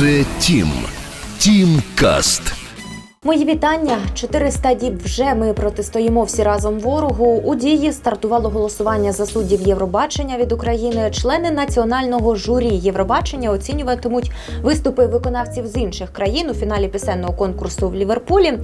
Це Тім. Тім Каст. Мої вітання. 400 діб вже ми протистоїмо всі разом ворогу. У дії стартувало голосування за суддів Євробачення від України. Члени національного журі Євробачення оцінюватимуть виступи виконавців з інших країн у фіналі пісенного конкурсу в Ліверпулі.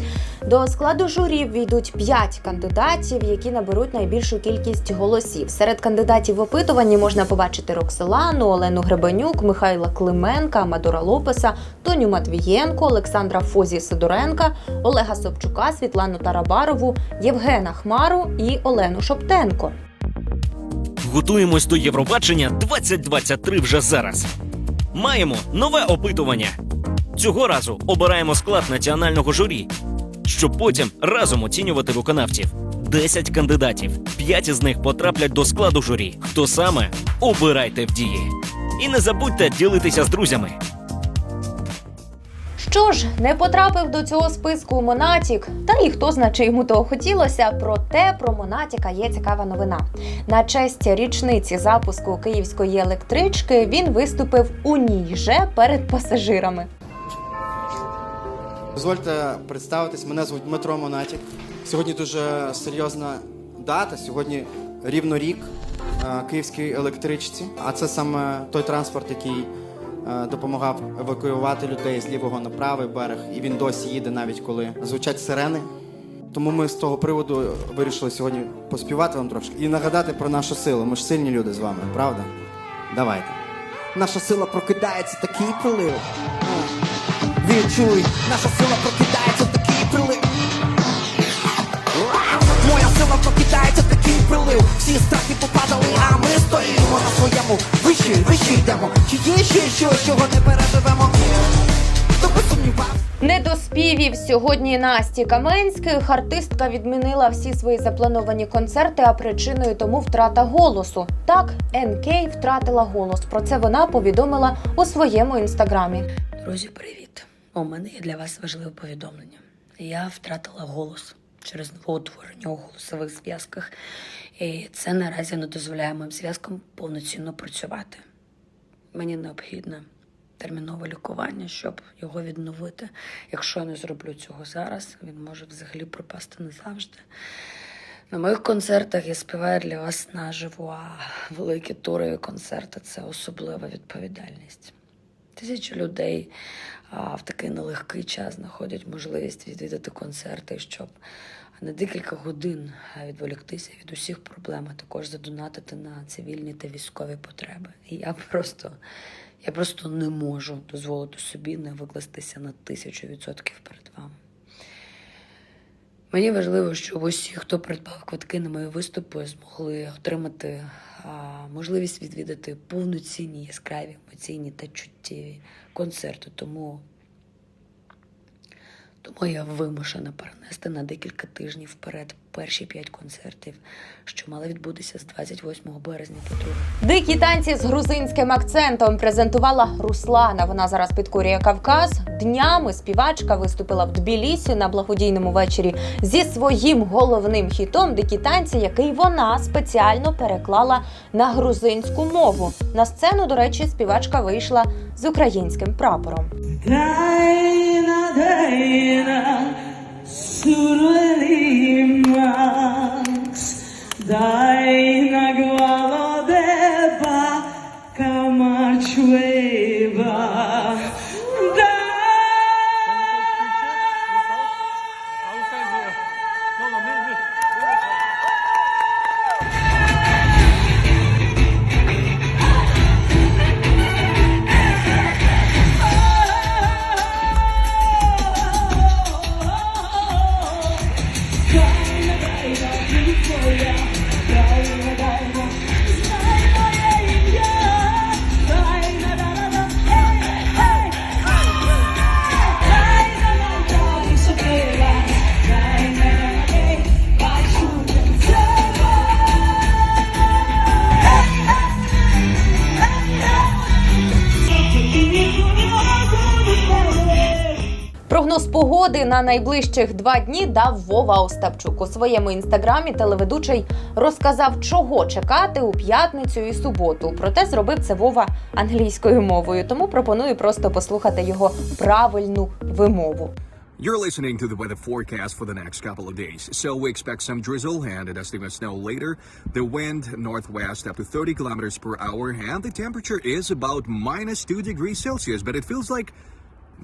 До складу журі війдуть 5 кандидатів, які наберуть найбільшу кількість голосів. Серед кандидатів в опитуванні можна побачити Роксолану, Олену Гребенюк, Михайла Клименка, Амадора Лопеса, Тоню Матвієнко, Олександра Фозі Сидоренка, Олега Собчука, Світлану Тарабарову, Євгена Хмару і Олену Шоптенко. Готуємось до Євробачення 2023 вже зараз. Маємо нове опитування. Цього разу обираємо склад національного журі, щоб потім разом оцінювати виконавців. 10 кандидатів, 5 із них потраплять до складу журі. Хто саме обирайте в дії. І не забудьте ділитися з друзями. Що ж, не потрапив до цього списку Монатік, та і хто знає, чи йому того хотілося. Проте про Монатіка є цікава новина. На честь річниці запуску київської електрички він виступив у ній же перед пасажирами. Дозвольте представитись, мене звуть Дмитро Монатік. Сьогодні дуже серйозна дата. Сьогодні рівно рік е, київській електричці. А це саме той транспорт, який допомагав евакуювати людей з лівого на правий берег, і він досі їде, навіть коли звучать сирени. Тому ми з того приводу вирішили сьогодні поспівати вам трошки і нагадати про нашу силу. Ми ж сильні люди з вами, правда? Давайте. Наша сила прокидається, такий прилив. Відчуй, наша сила прокидається, такий прилив. Моя сила прокидається, такий прилив. Всі страхи попадали, а ми стоїмо на своєму. Вище, вище йдемо. Є ще щось, чого не переживемо? Хто би? Не до співів сьогодні Насті Каменських артистка відмінила всі свої заплановані концерти, а причиною тому втрата голосу. Так, НК втратила голос. Про це вона повідомила у своєму інстаграмі. Друзі, привіт! У мене є для вас важливе повідомлення. Я втратила голос через новоутворення у голосових зв'язках, і це наразі не дозволяє моїм зв'язкам повноцінно працювати. Мені необхідне термінове лікування, щоб його відновити. Якщо я не зроблю цього зараз, він може взагалі пропасти назавжди. На моїх концертах я співаю для вас наживо, а великі тури і концерти це особлива відповідальність. Тисячі людей в такий нелегкий час знаходять можливість відвідати концерти, щоб на декілька годин відволіктися від усіх проблем, а також задонатити на цивільні та військові потреби. І я просто, я просто не можу дозволити собі не викластися на тисячу відсотків перед вами. Мені важливо, щоб усі, хто придбав квитки на мої виступи, змогли отримати а, можливість відвідати повноцінні, яскраві, емоційні та чуттєві концерти. Тому, тому я вимушена перенести на декілька тижнів вперед перші п'ять концертів, що мали відбутися з 28 березня по 2 Дикі танці з грузинським акцентом презентувала Руслана. Вона зараз підкорює Кавказ. Днями співачка виступила в Тбілісі на благодійному вечорі зі своїм головним хітом Дикі танці, який вона спеціально переклала на грузинську мову. На сцену, до речі, співачка вийшла з українським прапором. Дайна, Surulim Max Dai Yeah. Прогноз погоди на найближчих два дні дав Вова Остапчук. У своєму інстаграмі телеведучий розказав, чого чекати у п'ятницю і суботу. Проте зробив це Вова англійською мовою. Тому пропоную просто послухати його правильну вимову. You're listening to the weather forecast for the next couple of days. So we expect some drizzle and a dusting of snow later. The wind northwest up to 30 kilometers per hour, and the temperature is about minus 2 degrees Celsius, but it feels like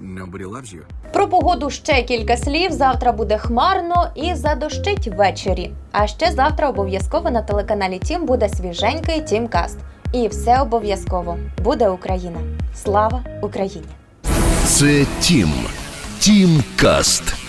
nobody loves you. Про погоду ще кілька слів. Завтра буде хмарно і задощить ввечері. А ще завтра обов'язково на телеканалі Тім буде свіженький Тімкаст. І все обов'язково буде Україна. Слава Україні! Це Тім. Тім Каст.